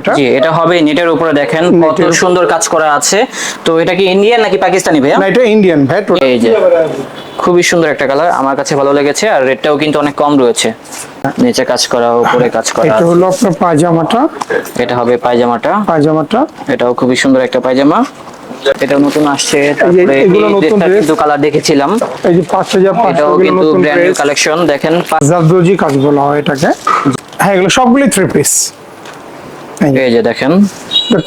এটা? জি এটা হবে নেটের উপরে দেখেন কত সুন্দর কাজ করা আছে। তো এটা কি ইন্ডিয়ান নাকি পাকিস্তানি ভাইয়া? না এটা ইন্ডিয়ান ভাই এই যে খুবই সুন্দর একটা কালার আমার কাছে ভালো লেগেছে আর রেটটাও কিন্তু অনেক কম রয়েছে। নিচে কাজ করা উপরে কাজ করা এটা হলো আপনার পায়জামাটা। এটা হবে পায়জামাটা। পায়জামাটা। এটাও খুবই সুন্দর একটা পায়জামা। এটা নতুন আসছে তারপরে এগুলো নতুন কিন্তু কালার দেখেছিলাম। এই যে পাঁচ হাজার পাঁচশো এটাও কিন্তু ব্র্যান্ড কালেকশন দেখেন জাদরজি কাজ বলা হয় এটাকে। হ্যাঁ এগুলো সবগুলি থ্রি পিস এই যে দেখেন।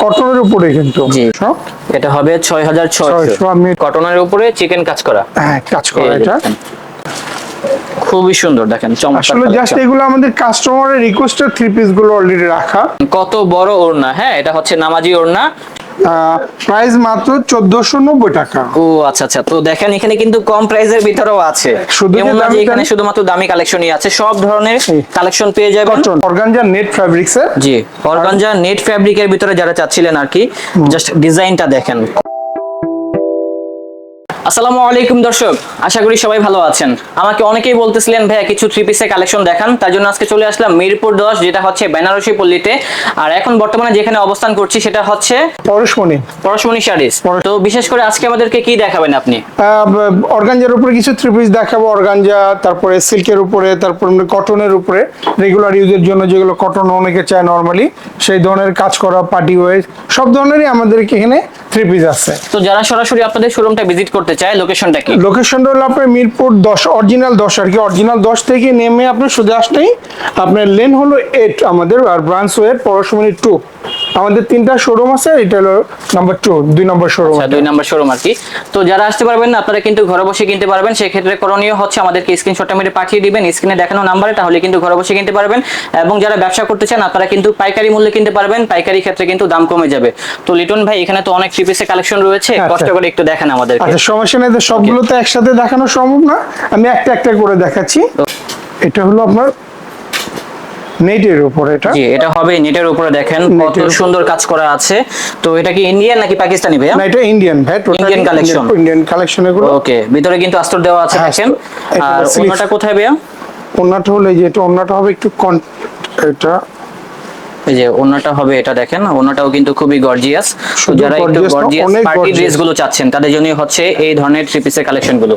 কটনের উপরে কিন্তু। সব এটা হবে ছয় হাজার ছয়শো কটনের উপরে চিকেন কাজ করা। হ্যাঁ কাজ করা এটা। খুবই সুন্দর দেখেন চমৎকার আসলে জাস্ট এগুলো আমাদের কাস্টমারের রিকোয়েস্টেড থ্রি পিসগুলো অলরেডি রাখা। কত বড় ওড়না হ্যাঁ এটা হচ্ছে নামাজি ওড়না। প্রাইস মাত্র চোদ্দশো নব্বই টাকা। ও আচ্ছা আচ্ছা। তো দেখেন এখানে কিন্তু কম প্রাইসের ভিতরেও আছে। শুধু এখানে শুধুমাত্র দামি কালেকশনই আছে। সব ধরনের কালেকশন পেয়ে যাবেন। অর্গানজা নেট ফ্যাব্রিক্স জি অর্গানজা নেট ফ্যাব্রিকের ভিতরে যারা চাচ্ছিলেন আর কি জাস্ট ডিজাইনটা দেখেন। আসসালামু আলাইকুম দর্শক আশা করি সবাই ভালো আছেন। আমাকে অনেকেই বলতেছিলেন ভাইয়া কিছু থ্রি পিসের কালেকশন দেখান। তার জন্য আজকে চলে আসলাম মিরপুর দশ যেটা হচ্ছে বেনারসি পল্লীতে। আর এখন বর্তমানে যেখানে অবস্থান করছি সেটা হচ্ছে পরশমণি। পরশমণি শাড়িজ তো বিশেষ করে আজকে আমাদেরকে কি দেখাবেন আপনি? অর্গানজার উপরে কিছু থ্রি পিস দেখাবো অর্গানজা তারপরে সিল্কের উপরে তারপর কটনের উপরে। রেগুলার ইউজের জন্য যেগুলো কটন অনেকে চায় নর্মালি সেই ধরনের কাজ করা পার্টি ওয়ার সব ধরনেরই আমাদের এখানে থ্রি পিস আছে। তো যারা সরাসরি আপনাদের শোরুমটা ভিজিট করতে চায় লোকেশনটা কি? লোকেশনটা হলো আপনার মিরপুর দশ অরিজিনাল দশ আর কি। অরিজিনাল দশ থেকে নেমে আপনার সোজা আসলেই আপনার লেন হলো এইট আমাদের আর ব্রাঞ্চ ওয়েট পরশমণি টু আমাদের তিনটা শোরুম আছে এটা হলো নাম্বার টু দুই নম্বর শোরুম আচ্ছা দুই নম্বর শোরুম আর কি। তো যারা আসতে পারবেন না আপনারা কিন্তু ঘরে বসে কিনতে পারবেন। সেই ক্ষেত্রে করণীয় হচ্ছে আমাদেরকে স্ক্রিনশটটা মেরে পাঠিয়ে দিবেন স্ক্রিনে দেখানো নাম্বারে তাহলে কিন্তু ঘরে বসে কিনতে পারবেন। এবং যারা ব্যবসা করতে চান আপনারা কিন্তু পাইকারি মূল্যে কিনতে পারবেন। পাইকারি ক্ষেত্রে কিন্তু দাম কমে যাবে। তো লিটন ভাই এখানে তো অনেক থ্রি কালেকশন রয়েছে। আচ্ছা। কষ্ট করে একটু দেখান আমাদেরকে। আচ্ছা সমস্যা নেই তো সবগুলো তো একসাথে দেখানো সম্ভব না? আমি একটা একটা করে দেখাচ্ছি। এটা হলো আপনার নেটের উপর এটা? জি এটা হবে নেটের উপরে দেখেন কত সুন্দর কাজ করা আছে। তো এটা কি ইন্ডিয়ান নাকি পাকিস্তানি ভাইয়া? না এটা ইন্ডিয়ান ভাই ইন্ডিয়ান কালেকশন ইন্ডিয়ান কালেকশন এগুলো। ওকে ভিতরে কিন্তু আস্তর দেওয়া আছে হ্যাঁ, দেখেন। আর ওটা ওনাটা কোথায় ভাইয়া? ওটা হলো যে এটা ওটা হবে একটু এটা এই যে ওনাটা হবে এটা দেখেন ওনাটাও কিন্তু খুবই গর্জিয়াস তো যারা একটু গর্জিয়াস পার্টি ড্রেসগুলো চাচ্ছেন তাদের জন্য হচ্ছে এই ধরনের থ্রি পিসের কালেকশনগুলো।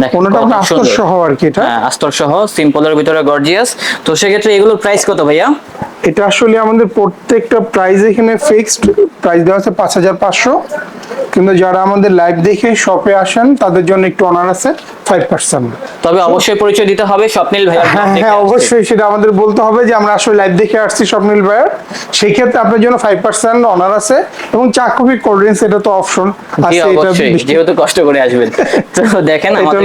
দেখেন ওনাটা আস্তর সহ আর কি এটা। হ্যাঁ আস্তর সহ সিম্পলের ভিতরে গর্জিয়াস তো সেক্ষেত্রে এগুলোর প্রাইস কত ভাইয়া? এটা আসলে আমাদের প্রত্যেকটা প্রাইস এখানে ফিক্সড প্রাইস দেওয়া আছে পাঁচ হাজার পাঁচশো। কিন্তু যারা আমাদের লাইভ দেখে শপে আসেন তাদের জন্য একটু অনার আছে ফাইভ পার্সেন্ট তবে অবশ্যই পরিচয় দিতে হবে স্বপ্নিল ভাইয়া হ্যাঁ হ্যাঁ অবশ্যই সেটা আমাদের বলতে হবে যে আমরা আসলে লাইভ দেখে আসছি স্বপ্নিল ভাইয়ের। সেই ক্ষেত্রে আপনার জন্য ফাইভ পার্সেন্ট অনার আছে এবং চা কফি কোল্ড ড্রিঙ্কস এটা তো অপশন জি আছে এটা যেহেতু কষ্ট করে আসবেন। তো দেখেন আমাদের।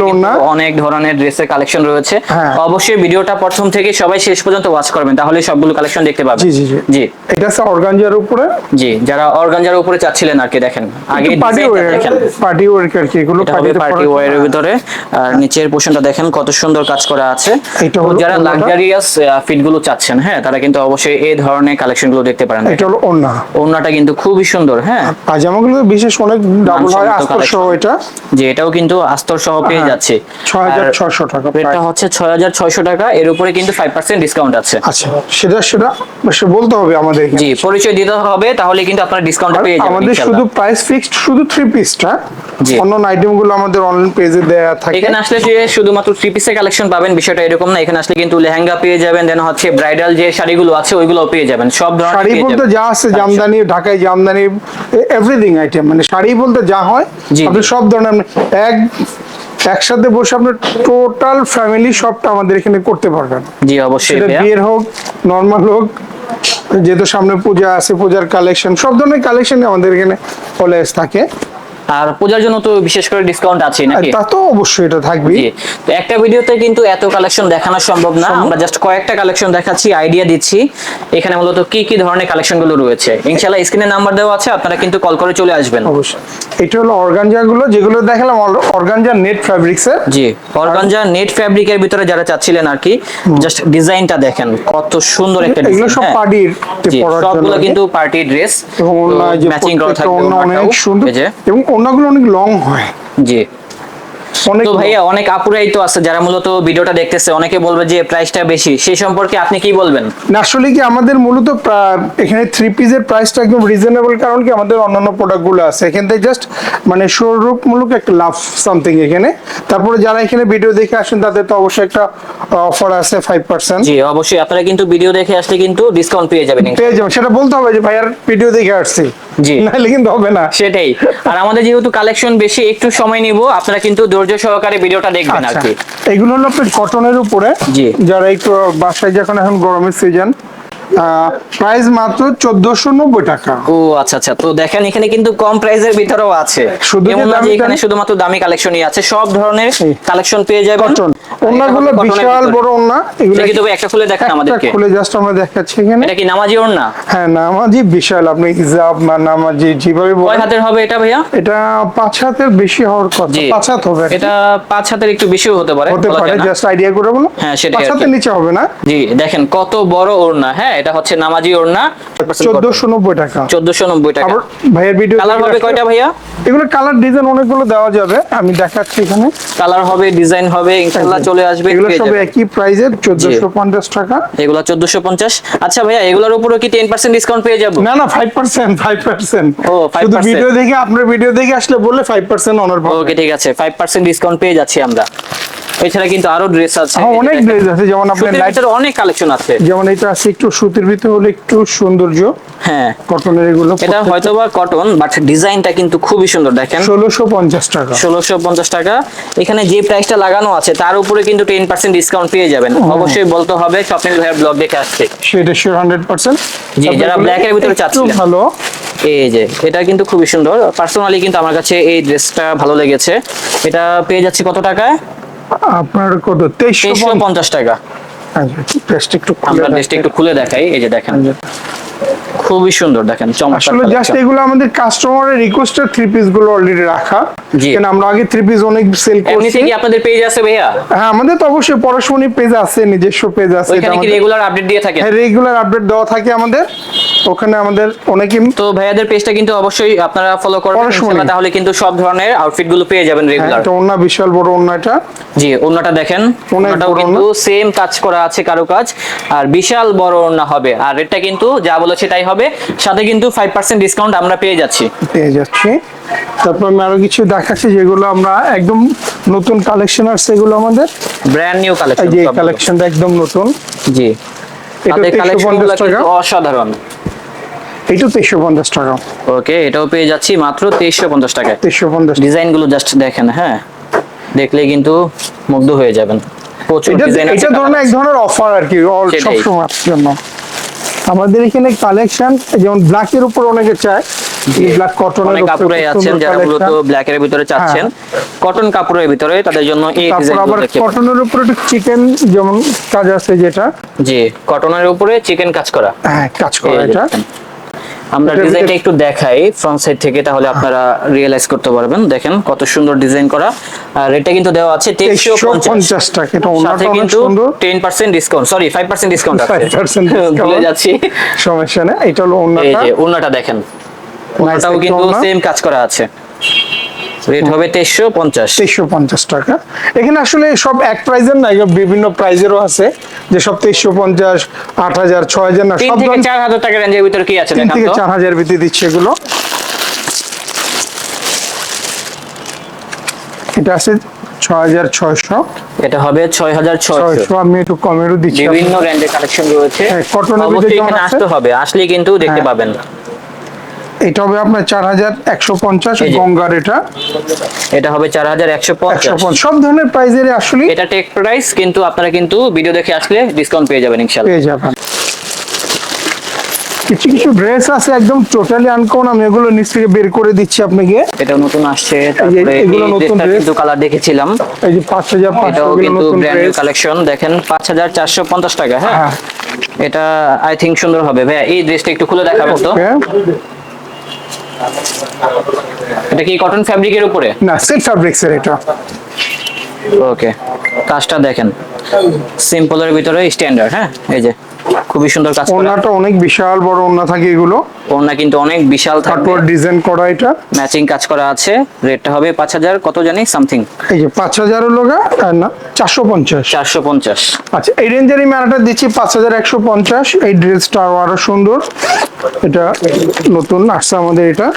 অনেক ধরনের ড্রেসের কালেকশন রয়েছে। হ্যাঁ। অবশ্যই ভিডিওটা প্রথম থেকে সবাই শেষ পর্যন্ত ওয়াচ করবেন। তাহলে সবগুলো কালেকশন দেখতে পাবেন। জি, জি, জি। জি। এটা আছে অর্গানজার উপরে। জি যারা অর্গানজার উপরে চাচ্ছিলেন আর কি দেখেন। আগে পার্টি ওয়্যার পার্টি ওয়্যার আর কি এগুলো পার্টি পরার- ওয়্যারের ভিতরে। আর নিচের পোর্শনটা দেখেন কত সুন্দর কাজ করা আছে। যারা। লাক্সারিয়াস ফিটগুলো চাচ্ছেন হ্যাঁ তারা কিন্তু অবশ্যই এই ধরনের কালেকশনগুলো দেখতে পারেন। এটা হলো ওন্না ওড়নাটা কিন্তু খুবই সুন্দর হ্যাঁ। পাজামাগুলো বিশেষ অনেক ডাবল হয় আস্তর সহ এটা। যে এটাও কিন্তু আস্তর সহ পেয়ে হ্যাঁ, যাচ্ছে। 6,600 টাকা এটা হচ্ছে ছয় হাজার ছয়শো টাকা এর উপরে কিন্তু ফাইভ পার্সেন্ট ডিসকাউন্ট আছে। আচ্ছা সেটা সেটা বলতে হবে আমাদের জি পরিচয় দিতে হবে তাহলে কিন্তু আপনারা ডিসকাউন্ট পেয়ে যাবেন আমাদের শুধু প্রাইস ফিক্সড শুধু থ্রি পিসটা অন্য আইটেমগুলো আমাদের অনলাইন পেজে দেয়া থাকে। এখানে আসলে যে শুধুমাত্র থ্রি পিসের কালেকশন পাবেন বিষয়টা এরকম না। এখানে আসলে কিন্তু লেহেঙ্গা পেয়ে যাবেন দেন হচ্ছে ব্রাইডাল যে শাড়িগুলো আছে ওইগুলো পেয়ে যাবেন। সব ধরনের শাড়ি বলতে যা আছে জামদানি ঢাকায় জামদানি এভরিথিং আইটেম মানে শাড়ি বলতে যা হয় আপনি সব ধরনের এক একসাথে বসে আপনার টোটাল ফ্যামিলি সবটা আমাদের এখানে করতে পারবেন। জি অবশ্যই বিয়ের হোক নর্মাল হোক যেহেতু সামনে পূজা আছে পূজার কালেকশন সব ধরনের কালেকশন আমাদের এখানে অলওয়েজ থাকে। আর পূজার জন্য তো বিশেষ করে ডিসকাউন্ট আছে নাকি? তা তো অবশ্যই এটা থাকবেই। জি তো একটা ভিডিওতে কিন্তু এত কালেকশন দেখানো সম্ভব না। আমরা জাস্ট কয়েকটা কালেকশন দেখাচ্ছি আইডিয়া দিচ্ছি। এখানে মূলত কি কি ধরনের কালেকশনগুলো রয়েছে? ইনশাআল্লাহ স্ক্রিনে নাম্বার দেওয়া আছে আপনারা কিন্তু কল করে চলে আসবেন। অবশ্যই। এটা হলো অর্গানজা গুলো যেগুলো দেখালাম অর্গানজা নেট ফ্যাব্রিক্স এর। জি অর্গানজা নেট ফ্যাব্রিকের ভিতরে যারা চাচ্ছিলেন আর কি জাস্ট ডিজাইনটা দেখেন কত সুন্দর একটা এগুলো সব পার্টির পরার জন্য সবগুলো কিন্তু পার্টি ড্রেস এবং ম্যাচিং করা থাকবে অনেক সুন্দর এবং ওড়নাগুলো অনেক লং হয়। জি। তো ভাইয়া অনেক আপুরাই তো আছে যারা মূলত ভিডিওটা দেখতেছে অনেকে বলবে যে প্রাইসটা বেশি সেই সম্পর্কে আপনি কি বলবেন? না, আসলে কি আমাদের মূলত এখানে থ্রি পিসের প্রাইসটা একদম রিজনেবল কারণ কি আমাদের অন্যান্য প্রোডাক্টগুলো আছে। এখান থেকে জাস্ট মানে স্বরূপমূলক একটা লাভ সামথিং এখানে। তারপরে যারা এখানে ভিডিও দেখে আসেন তাদের তো অবশ্যই একটা অফার আছে ফাইভ পার্সেন্ট জি অবশ্যই। আপনারা কিন্তু ভিডিও দেখে আসলে কিন্তু ডিসকাউন্ট পেয়ে যাবেন পেয়ে যাবেন। সেটা বলতে হবে যে ভাইয়ার ভিডিও দেখে আসছি। জি। নাহলে কিন্তু হবে না। সেটাই। আর আমাদের যেহেতু কালেকশন বেশি একটু সময় নিব। আপনারা কিন্তু ধৈর্য সহকারে ভিডিওটা দেখবেন আর আচ্ছা কি। এগুলো হলো আপনার কটনের উপরে। জি। যারা একটু বাসায় যখন এখন গরমের সিজন প্রাইস মাত্র চোদ্দশো নব্বই টাকা। ও আচ্ছা আচ্ছা। তো দেখেন এখানে কিন্তু কম প্রাইসের ভিতরেও আছে। শুধু না এখানে শুধুমাত্র দামি কালেকশনই আছে। সব ধরনের কালেকশন পেয়ে যাবেন। এর বিশাল। বড় ওনা এগুলো এটা কিন্তু একটা খুলে দেখান আমাদেরকে? খুলে জাস্ট আমরা দেখাচ্ছি এখানে। এটা কি নামাজি ওড়না? হ্যাঁ নামাজি বিশাল। আপনি হিজাব বা নামাজি যেভাবে কয় হাতের হবে এটা ভাইয়া? এটা পাঁচ হাতের বেশি হওয়ার কথা। পাঁচ হাত হবে এটা পাঁচ হাতের একটু বেশিও হতে পারে হতে পারে জাস্ট আইডিয়া করে বলো হ্যাঁ, সেটাই পাঁচ হাতের নিচে হবে না? জি দেখেন কত বড় ওড়না। হ্যাঁ এটা হচ্ছে নামাজি ওড়না চোদ্দশো নব্বই টাকা। চোদ্দশো নব্বই টাকা। আবার ভাইয়ের ভিডিও কালার হবে কয়টা ভাইয়া? এগুলো কালার ডিজাইন অনেকগুলো দেওয়া যাবে। আমি দেখাচ্ছি এখানে। কালার হবে ডিজাইন হবে ইনশাআল্লাহ চলে আসবে এগুলো সব একই চোদ্দশো পঞ্চাশ টাকা। এগুলো চোদ্দশো পঞ্চাশ। আচ্ছা ভাইয়া এগুলোর উপরে কি টেন পার্সেন্ট ডিসকাউন্ট পেয়ে যাব? না না ফাইভ পার্সেন্ট ফাইভ পার্সেন্ট ও, 5% শুধু ভিডিও দেখে আপনার ভিডিও দেখে আসলে বললে ফাইভ পার্সেন্ট অনার পাবে ওকে ঠিক আছে ফাইভ পার্সেন্ট ডিসকাউন্ট পেয়ে যাচ্ছি আমরা। এছাড়া কিন্তু আরও ড্রেস আছে। হ্যাঁ, অনেক ড্রেস আছে যেমন আপনার সুতির লাইট ভিতরে অনেক কালেকশন আছে। যেমন এটা আছে একটু সুতির ভিতরে হলে একটু সৌন্দর্য। হ্যাঁ। কটনের এগুলো এটা হয়তো বা কটন বাট ডিজাইনটা কিন্তু খুবই সুন্দর দেখেন। ষোলোশো পঞ্চাশ টাকা। ষোলোশো পঞ্চাশ টাকা। এখানে যে প্রাইসটা লাগানো আছে তার উপরে কিন্তু টেন পার্সেন্ট ডিসকাউন্ট পেয়ে যাবেন। অবশ্যই বলতে হবে স্বপ্নিল ভাইয়ের ব্লগ দেখে আসছে। সেটা শিওর হান্ড্রেড পার্সেন্ট জি, যারা black এর ভিতরে চাচ্ছিলেন। ভালো। এই যে এটা কিন্তু খুবই সুন্দর। পার্সোনালি কিন্তু আমার কাছে এই ড্রেসটা ভালো লেগেছে। এটা পেয়ে যাচ্ছি কত টাকায়? আপনার কত? তেইশশো পঞ্চাশ। টাকা। ড্রেসটা একটু খুলে আমরা ড্রেসটা একটু খুলে দেখাই এই যে দেখেন। খুবই সুন্দর দেখেন চমৎকার আসলে জাস্ট এগুলো আমাদের কাস্টমারের থ্রি পিসগুলো অলরেডি রাখা। কেন আমরা আগে থ্রি পিস অনেক সেল করছি। এমনিতে কি আপনাদের পেজ আছে ভাইয়া? হ্যাঁ আমাদের তো অবশ্যই পরশমণি পেজ আছে নিজস্ব পেজ আছে কি রেগুলার আপডেট দিয়ে থাকেন রেগুলার আপডেট দেওয়া থাকে আমাদের। ওখানে আমাদের অনেকে তো ভাইয়াদের পেজটা কিন্তু অবশ্যই আপনারা ফলো করবেন তাহলে কিন্তু সব ধরনের আউটফিটগুলো পেয়ে যাবেন হ্যাঁ, রেগুলার এটা ওনা বিশাল বড় এটা। জি দেখেন। কিন্তু সেম কাজ করা আছে কারও কাজ আর বিশাল বড় ওড়না হবে। আর এটা কিন্তু যা বলেছে তাই হবে। সাথে কিন্তু ফাইভ পার্সেন্ট ডিসকাউন্ট আমরা পেয়ে যাচ্ছি। পেয়ে যাচ্ছি। তারপর আমি আরও কিছু দেখাচ্ছি যেগুলো আমরা একদম নতুন কালেকশন আসছে এগুলো আমাদের ব্র্যান্ড নিউ এই কালেকশন যে কালেকশনটা একদম নতুন। জি। এটা তাদের 350 কালেকশন টাকা। অসাধারণ। এইটা তেইশশো পঞ্চাশ টাকা। ওকে এটাও পেয়ে যাচ্ছি মাত্র তেইশশো পঞ্চাশ টাকায়। তেইশশো পঞ্চাশ ডিজাইনগুলো জাস্ট দেখেন হ্যাঁ? দেখলে কিন্তু মুগ্ধ হয়ে যাবেন। প্রচুর ডিজাইন এটা ধরনের এক ধরনের অফার আর কি অল সেটাই। সব সময়ের জন্য। আমাদের এখানে কালেকশন যেমন ব্ল্যাক এর উপর অনেকে চায় ব্ল্যাক কটনের অনেক কাপড়ে আছেন যারা মূলত ব্ল্যাক এর ভিতরে চাচ্ছেন। কটন কাপড়ের ভিতরে তাদের জন্য এই তারপর ডিজাইন আবার দেখতে কটনের উপরে চিকেন যেমন কাজ আছে যেটা। জি কটনের উপরে চিকেন কাজ করা। হ্যাঁ কাজ করা এটা। আমরা ডিজাইনটা একটু দেখাই ফ্রন্ট সাইড থেকে তাহলে আপনারা রিয়েলাইজ করতে পারবেন। দেখেন কত সুন্দর ডিজাইন করা। আর এটা কিন্তু দেওয়া আছে তেইশশো তেইশশো পঞ্চাশ। পঞ্চাশ টাকা এটা সাথে কিন্তু সুন্দর। Ten percent discount sorry 5% discount আছে। 5% ভুলে যাচ্ছি। সমস্যা না এটা হলো এই যে ওনাটা দেখেন। ওনাটাও কিন্তু। সেম কাজ করা আছে। রেট হবে তেইশশো পঞ্চাশ। তেইশশো পঞ্চাশ টাকা। এখানে আসলে সব এক প্রাইজের না বিভিন্ন প্রাইজেরও আছে। যে সব তেইশশো পঞ্চাশ আট হাজার ছয় হাজার না তিন সব থেকে ধরনের- চার হাজার টাকা রেঞ্জের ভিতরে কি আছে দেখান তো? চার হাজার ভিতরে দিচ্ছে এগুলো। এটা আছে ছয় হাজার ছয়শো। এটা হবে ছয় হাজার ছয়শো। ছয়শো আমি একটু কমেরও দিচ্ছি। বিভিন্ন র্যান্ডের কালেকশন রয়েছে। হ্যাঁ, cotton এর ভিতরে। আসতে হবে আসলে কিন্তু দেখতে হ্যাঁ। পাবেন। এটা হবে আপনার চার হাজার একশো পঞ্চাশ। গঙ্গার এটা। এটা হবে চার হাজার একশো পঞ্চাশ। সব ধরনের প্রাইজের আসলে। এটা টেক প্রাইস কিন্তু আপনারা কিন্তু ভিডিও দেখে আসলে ডিসকাউন্ট পেয়ে যাবেন ইনশাল্লাহ পেয়ে যাবেন। কিছু কিছু ড্রেস আছে একদম টোটালি আনকমন আমি এগুলো নিচ থেকে বের করে দিচ্ছি আপনাকে। এটা নতুন আসছে তারপরে এগুলো নতুন dress। কিন্তু কালার দেখেছিলাম। এই যে পাঁচ হাজার পাঁচশো এটাও এগুলো কিন্তু নতুন ব্র্যান্ড নিউ কালেকশন দেখেন পাঁচ হাজার চারশো পঞ্চাশ টাকা হ্যাঁ? হ্যাঁ। এটা আই থিঙ্ক সুন্দর হবে। ভাইয়া এই ড্রেসটা একটু খুলে দেখাবেন তো. এটা কি কটন ফ্যাব্রিকের উপরে? না সিল্ক ফ্যাব্রিক্স এর এটা। ওকে কাজটা দেখেন। সিম্পলের ভিতরে স্ট্যান্ডার্ড হ্যাঁ? এই যে। খুবই সুন্দর কাজ করা। ওনাটা অনেক বিশাল বড় ওনা থাকে এগুলো। ওড়না কিন্তু অনেক বিশাল থাকবে। তারপর ডিজাইন করা এটা। ম্যাচিং কাজ করা আছে। রেটটা হবে পাঁচ হাজার কত জানি? সামথিং এই যে পাঁচ হাজার লোগা আর না চারশো পঞ্চাশ। চারশো পঞ্চাশ। আচ্ছা এই রেঞ্জের এই মেলাটা দিচ্ছি পাঁচ হাজার একশো পঞ্চাশ। এই ড্রেসটা আরও সুন্দর। এটা নতুন আসছে আমাদের এটা।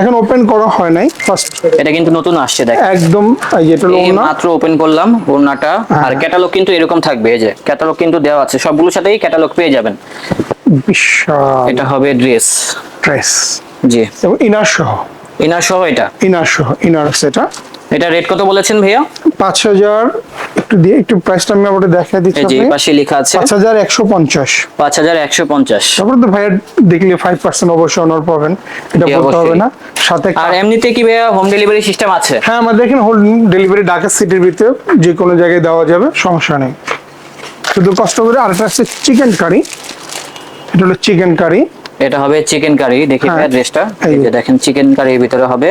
এখন ওপেন করা হয় নাই। ফার্স্ট এটা কিন্তু নতুন আসছে দেখ একদম এই যেটা এই লোক মাত্র ওপেন করলাম ওড়নাটা। হ্যাঁ। আর ক্যাটালগ কিন্তু এরকম থাকবে এই যে। ক্যাটালগ কিন্তু দেওয়া আছে। সবগুলোর সাথেই ক্যাটালগ পেয়ে যাবেন। বিশাল। এটা হবে ড্রেস। ড্রেস। জি। এবং ইনার সহ। ইনার সহ এটা? ইনার সহ ইনার সেটা। এটা রেট কত বলেছেন ভাইয়া? পাঁচ হাজার একটু দিয়ে একটু প্রাইসটা আমি আবার দেখা দিচ্ছি এই আপনাকে। পাশে লেখা আছে। পাঁচ হাজার একশো পঞ্চাশ। পাঁচ হাজার একশো পঞ্চাশ। তারপরে তো ভাইয়া দেখলে ফাইভ পার্সেন্ট অবশ্যই অনার পাবেন। এটা বলতে হবে না। সাথে আর এমনিতে কি ভাইয়া হোম ডেলিভারি সিস্টেম আছে? হ্যাঁ আমাদের এখানে হোল ডেলিভারি ঢাকা সিটির ভিতরে যে কোনো জায়গায় দেওয়া যাবে সমস্যা নেই। শুধু কষ্ট করে আরেকটা আছে চিকেন কারি এটা হলো চিকেন কারি এটা হবে চিকেন কারি দেখি হ্যাঁ। ড্রেসটা এই এই যে। দেখেন চিকেন কারির ভিতরে হবে।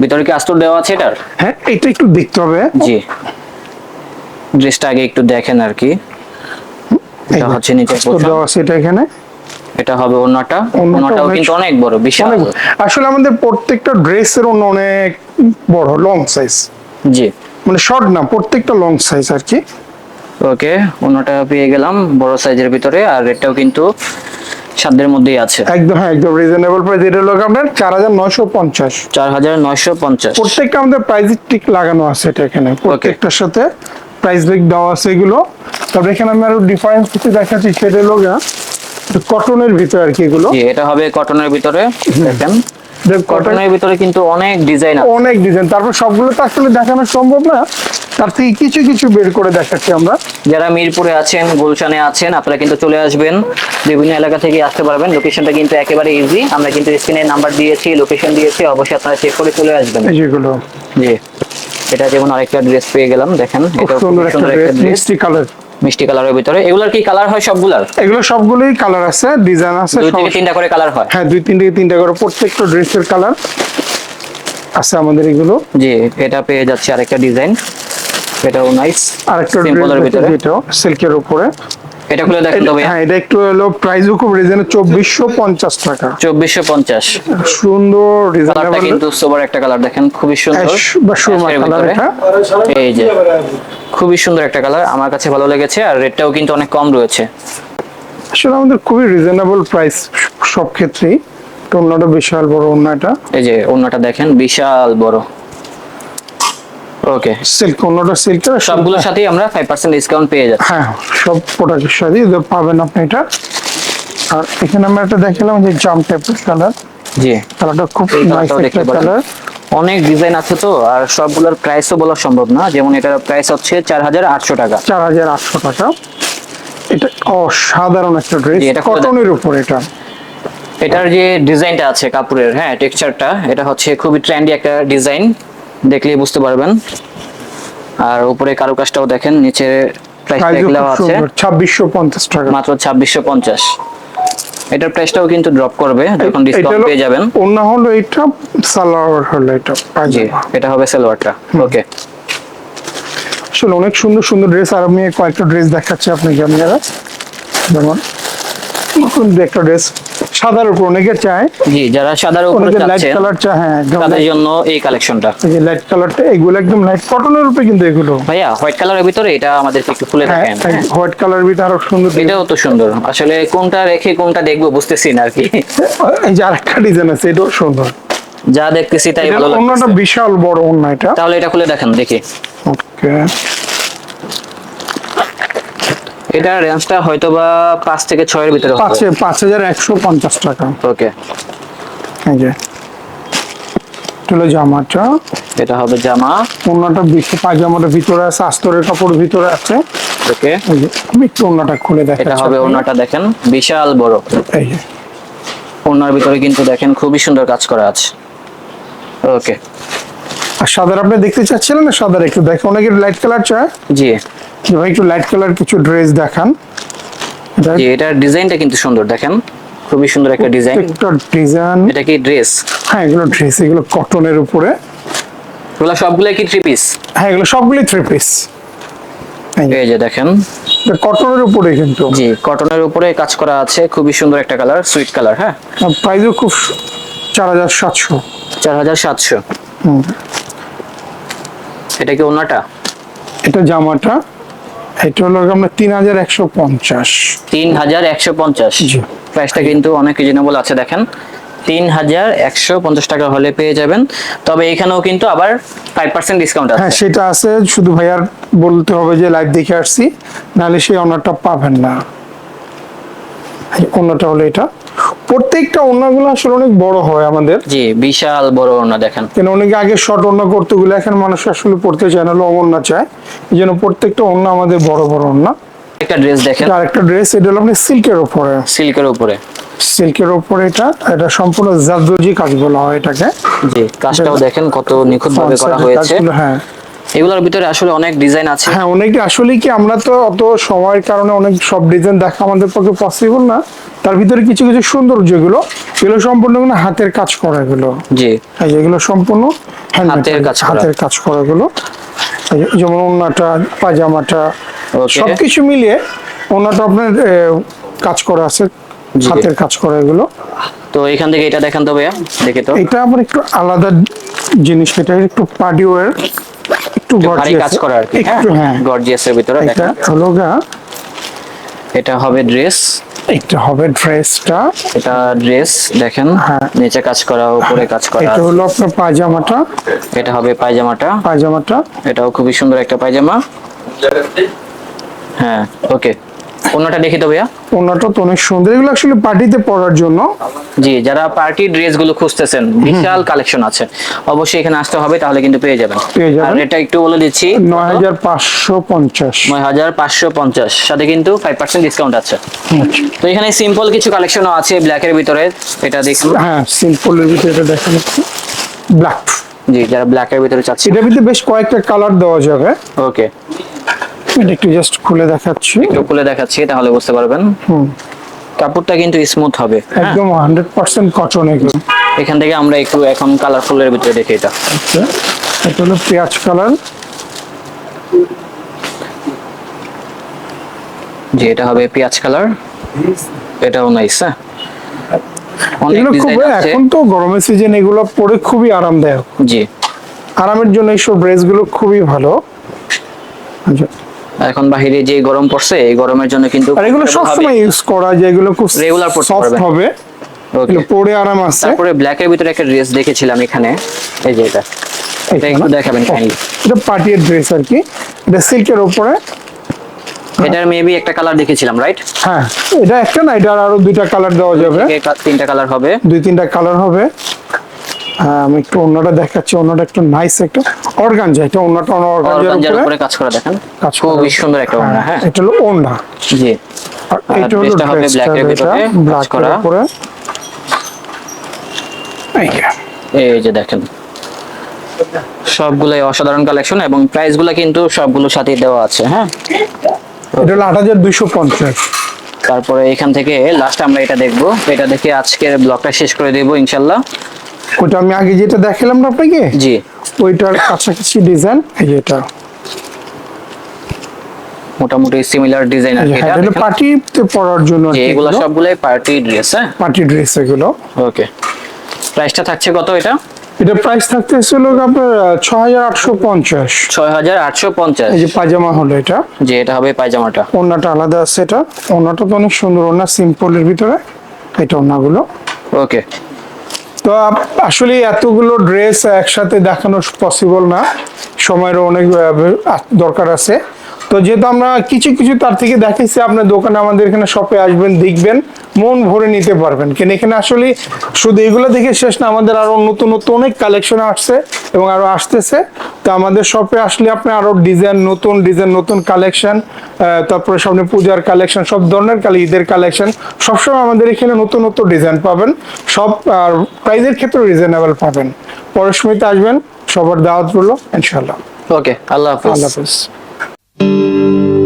ভিতরে কি আস্তর দেওয়া আছে এটার? হ্যাঁ এটা একটু দেখতে হবে। জি। ড্রেসটা আগে একটু দেখেন আর কি। এটা হচ্ছে নিচের আস্তর দেওয়া আছে এটা এখানে। এটা হবে ওড়নাটাও অনেক কিন্তু অনেক বড় বিশাল। আসলে আমাদের প্রত্যেকটা ড্রেসের অন্য অনেক বড় লং সাইজ জি। মানে শর্ট না প্রত্যেকটা লং সাইজ আর কি। ওকে ওড়নাটা পেয়ে গেলাম বড় সাইজের ভিতরে আর রেটটাও কিন্তু সাধ্যের মধ্যেই আছে। একদম হ্যাঁ একদম রিজনেবল প্রাইস এটা হলো আপনার চার হাজার নয়শো পঞ্চাশ। চার হাজার নয়শো পঞ্চাশ। প্রত্যেকটা আমাদের প্রাইস টিক লাগানো আছে এটা এখানে। প্রত্যেকটার সাথে প্রাইস লিক দেওয়া আছে এগুলো। তারপরে এখানে আমি আরও ডিফারেন্স কিছু দেখাচ্ছি সেটা হলো কটনের ভিতরে আর কি এগুলো। জি এটা হবে কটনের ভিতরে দেখেন। কটন কটনের ভিতরে কিন্তু অনেক ডিজাইন আছে। অনেক ডিজাইন তারপর সবগুলো তো আসলে দেখানো সম্ভব না। তার থেকে কিছু কিছু বের করে দেখাচ্ছি আমরা। যারা মিরপুরে আছেন গুলশানে আছেন আপনারা কিন্তু চলে আসবেন। বিভিন্ন এলাকা থেকে আসতে পারবেন। লোকেশনটা কিন্তু একেবারে ইজি আমরা কিন্তু স্ক্রিনে নাম্বার দিয়েছি লোকেশন দিয়েছি অবশ্যই আপনারা চেক করে চলে আসবেন। যেগুলো জি। এটা যেমন আরেকটা ড্রেস পেয়ে গেলাম দেখেন। এটা সুন্দর একটা ড্রেস মিষ্টি কালার মিষ্টি কালারের ভিতরে। এগুলার কি কালার হয় সবগুলার? এগুলো সবগুলোই কালার আছে ডিজাইন আছে দুই থেকে তিনটা করে কালার হয়। হ্যাঁ দুই তিন থেকে তিনটা করে প্রত্যেকটা ড্রেসের কালার আছে আমাদের এগুলো। জি এটা পেয়ে যাচ্ছে আরেকটা ডিজাইন এটাও নাইস আরেকটা সিম্পলের ভিতরে। সিল্কের উপরে। এটা খুলে দেখেন তো ভাইয়া। হ্যাঁ এটা একটু হলো প্রাইসও খুব রিজনেবল চব্বিশশো পঞ্চাশ টাকা। চব্বিশশো পঞ্চাশ। সুন্দর রিজনেবল কিন্তু সোবার একটা কালার দেখেন খুবই সুন্দর। বা সুরমা কালার এটা। এই যে খুবই সুন্দর একটা কালার আমার কাছে ভালো লেগেছে আর রেটটাও কিন্তু অনেক কম রয়েছে। আসলে আমাদের খুবই রিজনেবল প্রাইস সব ক্ষেত্রেই তো অন্যটা বিশাল বড় অন্য এটা। এই যে অন্যটা দেখেন বিশাল বড়। ওকে সিল্ক অন্যটা সিল্কের সবগুলোর সাথেই আমরা ফাইভ পার্সেন্ট ডিসকাউন্ট পেয়ে যাচ্ছি। হ্যাঁ সব প্রোডাক্টের সাথে পাবেন আপনি এটা। আর এখানে আমরা একটা দেখালাম যে জাম টাইপের কালার জি। কালারটা খুব নাইস একটা কালার অনেক ডিজাইন আছে তো আর সবগুলোর প্রাইসও বলা সম্ভব না। যেমন এটার প্রাইস হচ্ছে চার হাজার আটশো টাকা। চার হাজার আটশো টাকা। এটা অসাধারণ একটা ড্রেস কটনের উপর এটা। এটার যে ডিজাইনটা আছে কাপড়ের হ্যাঁ টেক্সচারটা এটা হচ্ছে খুবই ট্রেন্ডি একটা ডিজাইন দেখলেই বুঝতে পারবেন। আর উপরে কারুকাজটাও দেখেন নিচে প্রাইস খুব আছে। সুন্দর ছাব্বিশশো পঞ্চাশ টাকা। মাত্র ছাব্বিশশো পঞ্চাশ। এটার প্রাইসটাও কিন্তু ড্রপ করবে যখন ডিসকাউন্ট পেয়ে যাবেন। অন্য হলো এটা সালোয়ার হলো এটা জি এটা হবে সালোয়ারটা। ওকে আসলে অনেক সুন্দর সুন্দর ড্রেস আর আমি কয়েকটা ড্রেস দেখাচ্ছি আপনাকে আপনারা যেমন একটা ড্রেস সাদার উপর অনেকে চায়। জি যারা সাদার উপরে লাইট কালার চায় হ্যাঁ তাদের জন্য এই কালেকশনটা এই যে লাইট কালারটা এগুলো একদম লাইট কটনের উপরে কিন্তু এগুলো। ভাইয়া হোয়াইট কালারের ভিতরে এটা আমাদের একটু খুলে দেখেন। হ্যাঁ। হোয়াইট কালার ভিতরে আরও সুন্দর এটাও তো সুন্দর। আসলে কোনটা রেখে কোনটা দেখব বুঝতেছি না আর কি। এই যে আরেকটা ডিজাইন আছে এটাও সুন্দর। যা দেখতেছি তাই ভালো অন্যটা বিশাল বড় অন্য এটা। তাহলে এটা খুলে দেখেন দেখি। ওকে এটা রেঞ্জটা হয়তো বা পাঁচ থেকে ছয়ের ভিতরে পাঁচে পাঁচ হাজার একশো পঞ্চাশ টাকা। ওকে এই যে। হলো জামাটা। এটা হবে জামা। অন্যটা বেশি পায়জামাটা ভিতরে আছে আস্তরের কাপড় ভিতরে আছে। ওকে আমি একটু অন্যটা খুলে এটা হবে। ওনাটা দেখেন বিশাল বড়। এই যে। ওনার ভিতরে কিন্তু দেখেন খুবই সুন্দর কাজ করা আছে। ওকে আর সাদার আপনি দেখতে চাচ্ছিলেন না? সাদার একটু দেখেন অনেকে লাইট কালার চায়। জি। যে ভাই একটু লাইট কালার কিছু ড্রেস দেখান। এটা জি এটার ডিজাইনটা কিন্তু সুন্দর দেখেন। খুবই সুন্দর একটা ডিজাইন। একটা ডিজাইন এটা কি ড্রেস হ্যাঁ এগুলো ড্রেস এগুলো কটনের উপরে। এগুলো সবগুলো কি থ্রি পিস হ্যাঁ এগুলো সবগুলি থ্রি পিস এই যে। দেখেন। কটনের উপরে কিন্তু। জি কটনের উপরে কাজ করা আছে খুবই সুন্দর একটা কালার সুইট কালার হ্যাঁ? প্রাইসও খুব চার হাজার সাতশো। চার হাজার সাতশো। এটা কি ওনাটা এটা জামাটা। এটা হলো আপনার তিন হাজার একশো পঞ্চাশ। তিন হাজার একশো পঞ্চাশ। প্রাইসটা কিন্তু অনেক রিজনেবল আছে দেখেন। তিন হাজার একশো পঞ্চাশ টাকা হলে পেয়ে যাবেন। তবে এখানেও কিন্তু আবার ফাইভ পার্সেন্ট ডিসকাউন্ট হ্যাঁ সেটা আছে। শুধু ভাইয়ার বলতে হবে যে লাইভ দেখে আসছি। নাহলে সেই অনারটা পাবেন না। অন্যটা হলো এটা। প্রত্যেকটা অন্যগুলো আসলে অনেক বড় হয় আমাদের। জি বিশাল বড় ওনা দেখেন। কেন অনেকে আগে শর্ট অন্য করতে গেলে এখন মানুষ আসলে পড়তে চায় না লবণ না চায়। এই জন্য প্রত্যেকটা অন্য আমাদের বড় বড় অন্য একটা ড্রেস দেখেন। আর একটা ড্রেস এটা হলো আপনি সিল্কের উপরে। সিল্কের উপরে। সিল্কের উপরে এটা এটা সম্পূর্ণ জাদুজি কাজ বলা হয় এটাকে। জি কাজটাও দেখেন কত নিখুঁত ভাবে করা হয়েছে। হ্যাঁ। এগুলোর ভিতরে আসলে অনেক ডিজাইন আছে। হ্যাঁ অনেকটা আসলে কি আমরা তো অত সময়ের কারণে অনেক সব ডিজাইন দেখা আমাদের পক্ষে পসিবল না। তার ভিতরে কিছু কিছু সুন্দর যেগুলো এগুলো সম্পূর্ণ হাতের কাজ করা এগুলো। জি। এগুলো সম্পূর্ণ হাতের কাজ হাতের কাজ করা এগুলো। যেমন ওন্নাটা পাজামাটা. সবকিছু মিলিয়ে ওন্নাটা আপনার কাজ করা আছে হাতের কাজ করা এগুলো। তো এখান থেকে এটা দেখেন তো ভাইয়া দেখে তো। এটা আবার একটু আলাদা জিনিস এটা একটু পার্টি ওয়ার একটু ভারী কাজ করা আর কি একটু হ্যাঁ? গর্জিয়াসের ভিতরে এটা হলো গা। এটা হবে ড্রেস এটা হবে ড্রেসটা এটা ড্রেস দেখেন। হ্যাঁ। নিচে কাজ করা উপরে কাজ করা এটা হলো আপনার পায়জামাটা। এটা হবে পায়জামাটা। পায়জামাটা। এটাও খুবই সুন্দর একটা পায়জামা। হ্যাঁ ওকে। অন্যটা দেখি তো ভাইয়া। ওনাটা তো অনেক সুন্দর। এগুলো অ্যাকচুয়ালি পার্টিতে পরার জন্য। জি যারা পার্টি ড্রেসগুলো খুঁজতেছেন বিশাল কালেকশন আছে। অবশ্যই এখানে আসতে হবে তাহলে কিন্তু পেয়ে যাবেন। আর এটা একটু বলে দিচ্ছি নয় হাজার পাঁচশো পঞ্চাশ। নয় হাজার পাঁচশো পঞ্চাশ সাথে কিন্তু ফাইভ পার্সেন্ট ডিসকাউন্ট আছে। তো এখানে সিম্পল কিছু কালেকশনও আছে ব্ল্যাকের ভিতরে এটা দেখুন। হ্যাঁ সিম্পলের ভিতরে এটা দেখা যাচ্ছে ব্ল্যাক জি যারা ব্ল্যাকের ভিতরে চাচ্ছে এটার ভিতরে বেশ কয়েকটা কালার দেওয়া যাবে। ওকে এটা একটু জাস্ট খুলে দেখাচ্ছি। একটু খুলে দেখাচ্ছি তাহলে বুঝতে পারবেন। হুম। কাপড়টা কিন্তু স্মুথ হবে। একদম হান্ড্রেড পার্সেন্ট কটন এগুলো। এখান থেকে আমরা একটু এখন কালারফুলের ভিতরে দেখি এটা। আচ্ছা, এটা হলো পেঁয়াজ কালার জি এটা হবে পেঁয়াজ কালার এটাও নাইস হ্যাঁ। এখন তো গরমের সিজন এগুলো পরে খুবই আরামদায়ক। জি। আরামের জন্য এইসব ড্রেসগুলো খুবই ভালো। আচ্ছা, এখন বাহিরে যে গরম পড়ছে এই গরমের জন্য কিন্তু আর এগুলো সবসময় ইউজ করা যায় এগুলো খুব পরতে সফট হবে। পরে আরাম আছে। তারপরে ব্ল্যাকের ভিতরে একটা ড্রেস দেখেছিলাম এখানে। এই যে এটা। এটা একটু দেখাবেন কাইন্ডলি এটা পার্টির ড্রেস আর কি। এটা সিল্কের উপরে এটার মেবি একটা কালার দেখেছিলাম রাইট হ্যাঁ এটা একটা না এটা আরও দুইটা কালার দেওয়া যাবে। তিনটা কালার হবে। দুই তিনটা কালার হবে। আমি একটু অন্যটা দেখাচ্ছি অন্যটা একটু নাইস একটা অর্গানজা এটা অন্যটা অর্গানজার উপরে কাজ করা দেখেন। কাজ খুবই সুন্দর একটা ওড়না হ্যাঁ। এটা হলো ওন্না জি। আর এটা হলো এর ভিতরে, কাজ ব্ল্যাক করা। উপরে। এই যে। দেখেন। সবগুলোই অসাধারণ কালেকশন এবং প্রাইসগুলো কিন্তু সবগুলোর সাথেই দেওয়া আছে হ্যাঁ? এটা হলো আট হাজার দুইশো পঞ্চাশ। তারপরে এখান থেকে লাস্ট আমরা এটা দেখব। এটা দেখে আজকের ব্লগটা শেষ করে দেবো ইনশাল্লাহ। ওইটা আমি আগে যেটা দেখালাম না আপনাকে? জি। ওইটার কাছাকাছি ডিজাইন এই যে এটা। মোটামুটি সিমিলার ডিজাইন আর হ্যাঁ, এটা হলো পার্টিতে পরার জন্য এগুলো সবগুলোই পার্টি ড্রেস হ্যাঁ? পার্টি ড্রেস এগুলো। ওকে প্রাইসটা থাকছে কত এটা? এটা প্রাইস থাকতে ছিল আপনার ছ হাজার আটশো পঞ্চাশ। ছয় হাজার আটশো পঞ্চাশ। এই যে পাজামা হলো এটা। যে এটা হবে পায়জামাটা। ওড়নাটা আলাদা আছে এটা। ওড়নাটা তো অনেক সুন্দর ওড়না সিম্পলের ভিতরে। এটা ওড়নাগুলো। ওকে তো আসলে এতগুলো ড্রেস একসাথে দেখানো পসিবল না। সময়েরও অনেক দরকার আছে। তো যেহেতু আমরা কিছু কিছু তার থেকে দেখেছি আপনার দোকানে আমাদের এখানে শপে আসবেন দেখবেন মন ভরে নিতে পারবেন। কেন এখানে আসলে শুধু এগুলো দেখে শেষ না আমাদের আরও নতুন নতুন অনেক কালেকশন আসছে এবং আরও আসতেছে। তো আমাদের শপে আসলে আপনি আরও ডিজাইন নতুন ডিজাইন নতুন কালেকশন তারপরে সামনে পূজার কালেকশন সব ধরনের কালে ঈদের কালেকশন সবসময় আমাদের এখানে নতুন নতুন ডিজাইন পাবেন। সব আর প্রাইজের ক্ষেত্রে রিজনেবল পাবেন। পরের সময়তে আসবেন সবার দাওয়াত রইল ইনশাল্লাহ ওকে আল্লাহ হাফিজ। আল্লাহ হাফিজ। Música